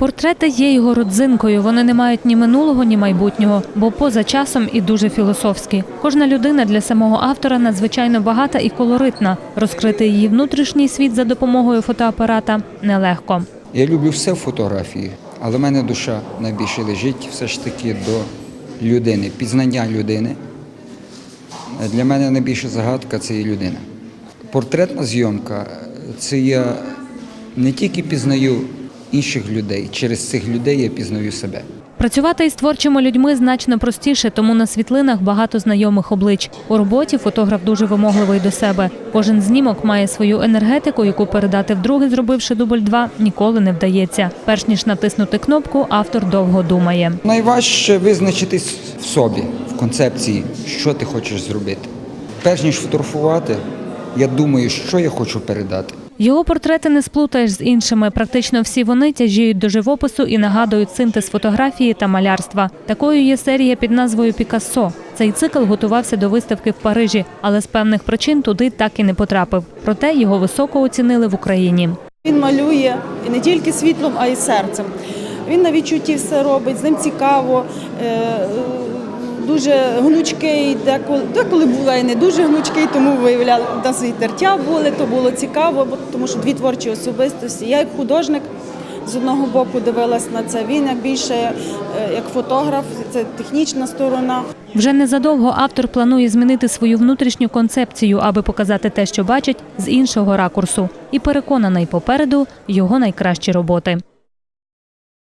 Портрети є його родзинкою. Вони не мають ні минулого, ні майбутнього, бо поза часом і дуже філософські. Кожна людина для самого автора надзвичайно багата і колоритна. Розкрити її внутрішній світ за допомогою фотоапарата нелегко. Я люблю все в фотографії, але в мене душа найбільше лежить все ж таки до людини, пізнання людини. Для мене найбільша загадка це є людина. Портретна зйомка це я не тільки пізнаю інших людей, через цих людей я пізнаю себе. Працювати із творчими людьми значно простіше, тому на світлинах багато знайомих облич. У роботі фотограф дуже вимогливий до себе. Кожен знімок має свою енергетику, яку передати вдруге, зробивши дубль 2, ніколи не вдається. Перш ніж натиснути кнопку, автор довго думає. Найважче визначитись в собі, в концепції, що ти хочеш зробити. Перш ніж фотографувати, я думаю, що я хочу передати. Його портрети не сплутаєш з іншими. Практично всі вони тяжіють до живопису і нагадують синтез фотографії та малярства. Такою є серія під назвою Пікассо. Цей цикл готувався до виставки в Парижі, але з певних причин туди так і не потрапив. Проте його високо оцінили в Україні. Він малює і не тільки світлом, а й серцем. Він на відчутті все робить, з ним цікаво, е, дуже гнучкий, деколи, деколи буває не дуже гнучкий, тому виявляли у нас і тертя були, то було цікаво, тому що дві творчі особистості. Я як художник з одного боку дивилась на це. Він як більше е, як фотограф, це технічна сторона. Вже незадовго автор планує змінити свою внутрішню концепцію, аби показати те, що бачить, з іншого ракурсу. І переконаний попереду його найкращі роботи.